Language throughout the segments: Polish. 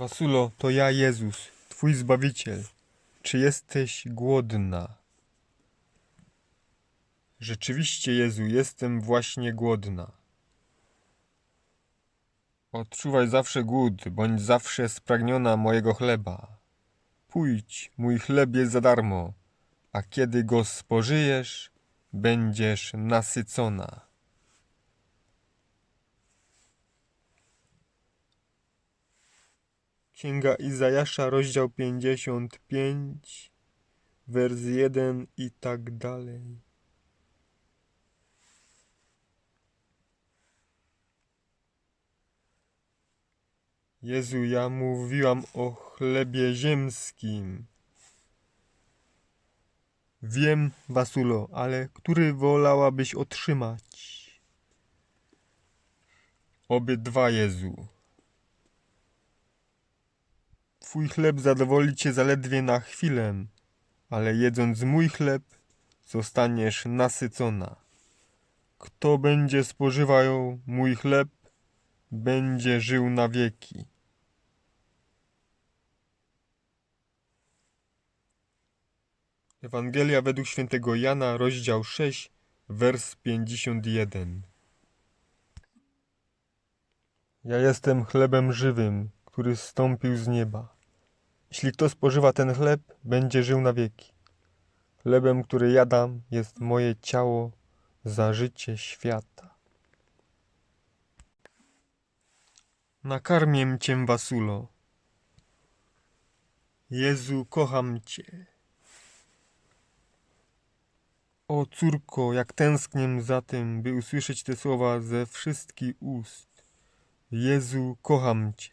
Wasulo, to ja Jezus, Twój Zbawiciel. Czy jesteś głodna? Rzeczywiście, Jezu, jestem właśnie głodna. Odczuwaj zawsze głód, bądź zawsze spragniona mojego chleba. Pójdź, mój chleb jest za darmo, a kiedy go spożyjesz, będziesz nasycona. Księga Izajasza, rozdział 55, wers 1 i tak dalej. Jezu, ja mówiłam o chlebie ziemskim. Wiem, Basulo, ale który wolałabyś otrzymać? Obydwa, Jezu. Twój chleb zadowoli cię zaledwie na chwilę, ale jedząc mój chleb, zostaniesz nasycona. Kto będzie spożywał mój chleb, będzie żył na wieki. Ewangelia według świętego Jana, rozdział 6, wers 51. Ja jestem chlebem żywym, który zstąpił z nieba. Jeśli kto spożywa ten chleb, będzie żył na wieki. Chlebem, który jadam, jest moje ciało za życie świata. Nakarmię cię, Wasulo. Jezu, kocham cię. O córko, jak tęsknię za tym, by usłyszeć te słowa ze wszystkich ust. Jezu, kocham cię.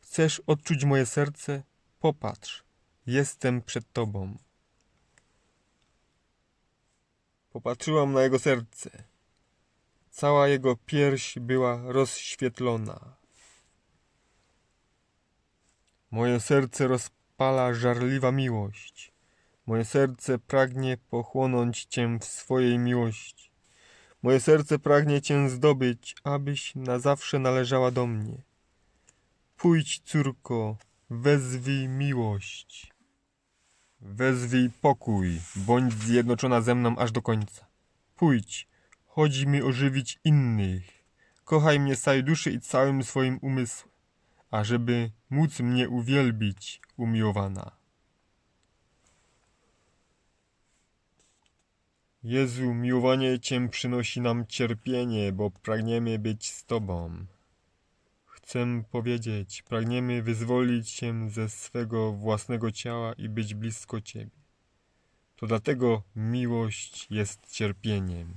Chcesz odczuć moje serce? Popatrz, jestem przed tobą. Popatrzyłam na jego serce. Cała jego pierś była rozświetlona. Moje serce rozpala żarliwa miłość. Moje serce pragnie pochłonąć Cię w swojej miłości. Moje serce pragnie Cię zdobyć, abyś na zawsze należała do mnie. Pójdź, córko, wezwij miłość. Wezwij pokój, bądź zjednoczona ze mną aż do końca. Pójdź, chodź mi ożywić innych. Kochaj mnie z całej duszy i całym swoim umysłem, ażeby móc mnie uwielbić, umiłowana. Jezu, miłowanie Cię przynosi nam cierpienie, bo pragniemy być z Tobą. Chcę powiedzieć, pragniemy wyzwolić się ze swego własnego ciała i być blisko Ciebie. To dlatego miłość jest cierpieniem.